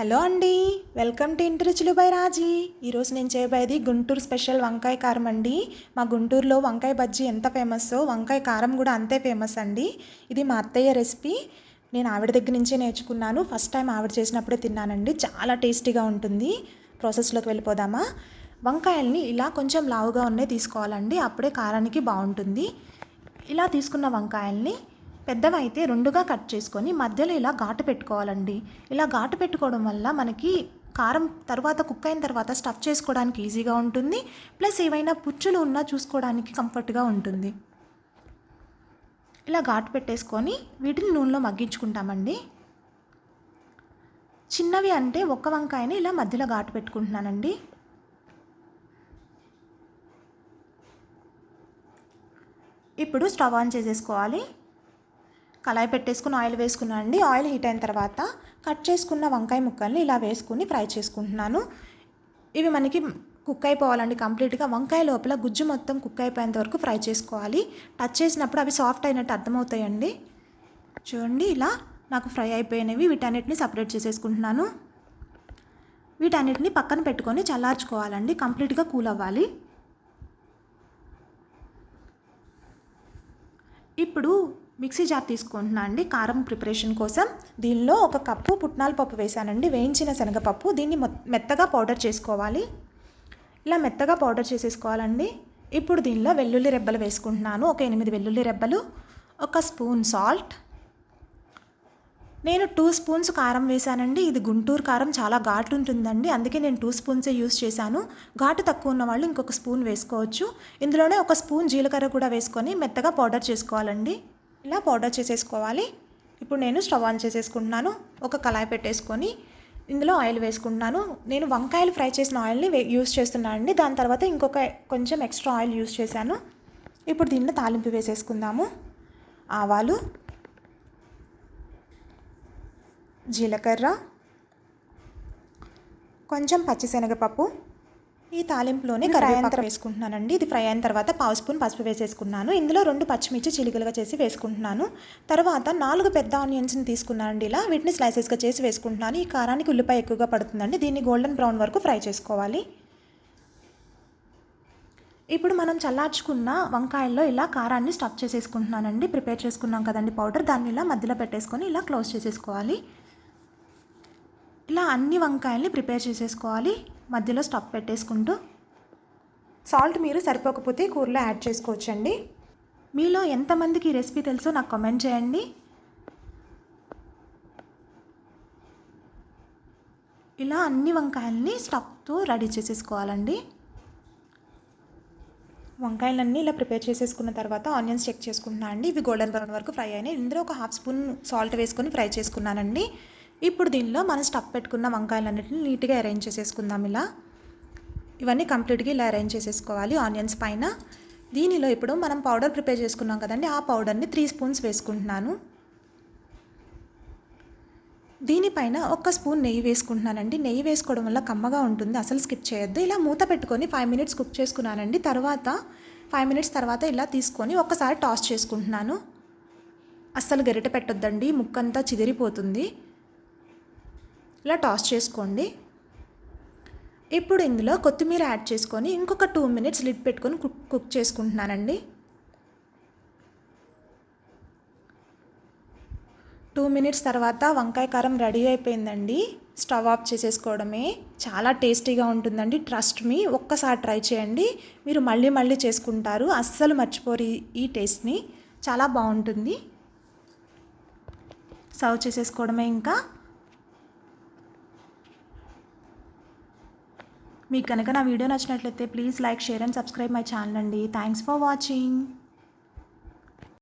Hello అండి. Welcome to ఇంటి రుచులు బై రాజీ. ఈరోజు నేను చేయబోయేది గుంటూరు స్పెషల్ వంకాయ కారం అండి. మా గుంటూరులో వంకాయ బజ్జీ ఎంత ఫేమస్సో వంకాయ కారం కూడా అంతే ఫేమస్ అండి. ఇది మా అత్తయ్య రెసిపీ. నేను ఆవిడ దగ్గర నుంచే నేర్చుకున్నాను. ఫస్ట్ టైం ఆవిడ చేసినప్పుడే తిన్నానండి. చాలా టేస్టీగా ఉంటుంది. ప్రాసెస్లోకి వెళ్ళిపోదామా? వంకాయల్ని ఇలా కొంచెం లావుగా ఉన్నాయి తీసుకోవాలండి. అప్పుడే కారానికి బాగుంటుంది. ఇలా తీసుకున్న వంకాయల్ని పెద్దవైతే రెండుగా కట్ చేసుకొని మధ్యలో ఇలా ఘాటు పెట్టుకోవాలండి. ఇలా ఘాటు పెట్టుకోవడం వల్ల మనకి కారం తర్వాత కుక్ అయిన తర్వాత స్టఫ్ చేసుకోవడానికి ఈజీగా ఉంటుంది. ప్లస్ ఏవైనా పుచ్చులు ఉన్నా చూసుకోవడానికి కంఫర్ట్గా ఉంటుంది. ఇలా ఘాటు పెట్టేసుకొని వీటిని నూనెలో మగ్గించుకుంటామండి. చిన్నవి అంటే ఒక్క వంకాయని ఇలా మధ్యలో ఘాటు పెట్టుకుంటున్నానండి. ఇప్పుడు స్టవ్ ఆన్ చేసేసుకోవాలి. కళాయి పెట్టేసుకుని ఆయిల్ వేసుకున్నాను అండి. ఆయిల్ హీట్ అయిన తర్వాత కట్ చేసుకున్న వంకాయ ముక్కల్ని ఇలా వేసుకుని ఫ్రై చేసుకుంటున్నాను. ఇవి మనకి కుక్ అయిపోవాలండి కంప్లీట్గా. వంకాయ లోపల గుజ్జు మొత్తం కుక్ అయిపోయేంత వరకు ఫ్రై చేసుకోవాలి. టచ్ చేసినప్పుడు అవి సాఫ్ట్ అయినట్టు అర్థమవుతాయండి. చూడండి ఇలా నాకు ఫ్రై అయిపోయినవి వీటన్నిటిని సపరేట్ చేసేసుకుంటున్నాను. వీటన్నిటిని పక్కన పెట్టుకొని చల్లార్చుకోవాలండి. కంప్లీట్గా కూల్ అవ్వాలి. ఇప్పుడు మిక్సీ జార్ తీసుకుంటున్నా అండి. కారం ప్రిపరేషన్ కోసం దీనిలో ఒక కప్పు పుట్నాల పప్పు వేసానండి. వేయించిన శనగపప్పు దీన్ని మెత్తగా పౌడర్ చేసుకోవాలి. ఇలా మెత్తగా పౌడర్ చేసేసుకోవాలండి. ఇప్పుడు దీనిలో వెల్లుల్లి రెబ్బలు వేసుకుంటున్నాను. ఒక ఎనిమిది వెల్లుల్లి రెబ్బలు ఒక స్పూన్ సాల్ట్ నేను టూ స్పూన్స్ కారం వేశానండి. ఇది గుంటూరు కారం చాలా ఘాటు ఉంటుందండి. అందుకే నేను టూ స్పూన్సే యూస్ చేశాను. ఘాటు తక్కువ ఉన్న వాళ్ళు ఇంకొక స్పూన్ వేసుకోవచ్చు. ఇందులోనే ఒక స్పూన్ జీలకర్ర కూడా వేసుకొని మెత్తగా పౌడర్ చేసుకోవాలండి. ఇలా పౌడర్ చేసేసుకోవాలి. ఇప్పుడు నేను స్టవ్ ఆన్ చేసేసుకుంటున్నాను. ఒక కళాయి పెట్టేసుకొని ఇందులో ఆయిల్ వేసుకుంటున్నాను. నేను వంకాయలు ఫ్రై చేసిన ఆయిల్ని యూస్ చేస్తున్నాను అండి. దాని తర్వాత ఇంకొక కొంచెం ఎక్స్ట్రా ఆయిల్ యూస్ చేశాను. ఇప్పుడు దీన్ని తాలింపు వేసేసుకుందాము. ఆవాలు జీలకర్ర కొంచెం పచ్చిశనగపప్పు ఈ తాలింపులోనే కరివేపాకు వేసుకుంటున్నానండి. ఇది ఫ్రై అయిన తర్వాత పావు స్పూన్ పసుపు వేసేసుకున్నాను. ఇందులో రెండు పచ్చిమిర్చి చిలుకలుగా చేసి వేసుకుంటున్నాను. తర్వాత నాలుగు పెద్ద ఆనియన్స్ని తీసుకున్నానండి ఇలా. వీటిని స్లైసెస్గా చేసి వేసుకుంటున్నాను. ఈ కారానికి ఉల్లిపాయ ఎక్కువగా పడుతుందండి. దీన్ని గోల్డెన్ బ్రౌన్ వరకు ఫ్రై చేసుకోవాలి. ఇప్పుడు మనం చల్లార్చుకున్న వంకాయల్లో ఇలా కారాన్ని స్టఫ్ చేసేసుకుంటున్నానండి. ప్రిపేర్ చేసుకున్నాం కదండి పౌడర్. దాన్ని ఇలా మధ్యలో పెట్టేసుకొని ఇలా క్లోజ్ చేసేసుకోవాలి. ఇలా అన్ని వంకాయల్ని ప్రిపేర్ చేసేసుకోవాలి. మధ్యలో స్టఫ్ పెట్టేసుకుంటూ. సాల్ట్ మీరు సరిపోకపోతే కూరలో యాడ్ చేసుకోవచ్చండి. మీలో ఎంతమందికి ఈ రెసిపీ తెలుసో నాకు కామెంట్ చేయండి. ఇలా అన్ని వంకాయల్ని స్టఫ్తో రెడీ చేసేసుకోవాలండి. వంకాయలన్నీ ఇలా ప్రిపేర్ చేసేసుకున్న తర్వాత ఆనియన్స్ చెక్ చేసుకుంటున్నాను అండి. ఇవి గోల్డెన్ బ్రౌన్ వరకు ఫ్రై అయినాయి. ఇందులో ఒక హాఫ్ స్పూన్ సాల్ట్ వేసుకొని ఫ్రై చేసుకున్నానండి. ఇప్పుడు దీనిలో మనం స్టఫ్ పెట్టుకున్న వంకాయలన్నిటిని నీట్గా అరేంజ్ చేసేసుకుందాం ఇలా. ఇవన్నీ కంప్లీట్గా ఇలా అరేంజ్ చేసేసుకోవాలి ఆనియన్స్ పైన. దీనిలో ఇప్పుడు మనం పౌడర్ ప్రిపేర్ చేసుకున్నాం కదండి ఆ పౌడర్ని త్రీ స్పూన్స్ వేసుకుంటున్నాను. దీనిపైన ఒక స్పూన్ నెయ్యి వేసుకుంటున్నానండి. నెయ్యి వేసుకోవడం వల్ల కమ్మగా ఉంటుంది అసలు స్కిప్ చేయొద్దు. ఇలా మూత పెట్టుకొని ఫైవ్ మినిట్స్ కుక్ చేసుకున్నానండి. తర్వాత ఫైవ్ మినిట్స్ తర్వాత ఇలా తీసుకొని ఒక్కసారి టాస్ చేసుకుంటున్నాను. అస్సలు గరిట పెట్టొద్దండి ముక్కంతా చిదిరిపోతుంది. ఇలా టాస్ చేసుకోండి. ఇప్పుడు ఇందులో కొత్తిమీర యాడ్ చేసుకొని ఇంకొక టూ మినిట్స్ లిడ్ పెట్టుకొని కుక్ కుక్ చేసుకుంటున్నానండి. టూ మినిట్స్ తర్వాత వంకాయ కారం రెడీ అయిపోయిందండి. స్టవ్ ఆఫ్ చేసేసుకోవడమే. చాలా టేస్టీగా ఉంటుందండి. ట్రస్ట్ మీ ఒక్కసారి ట్రై చేయండి. మీరు మళ్ళీ మళ్ళీ చేసుకుంటారు. అస్సలు మర్చిపోరు ఈ టేస్ట్ని చాలా బాగుంటుంది. సర్వ్ చేసేసుకోవడమే ఇంకా. మీకు కనుక నా వీడియో నచ్చినట్లయితే please like share and subscribe my channel అండి. Thanks for watching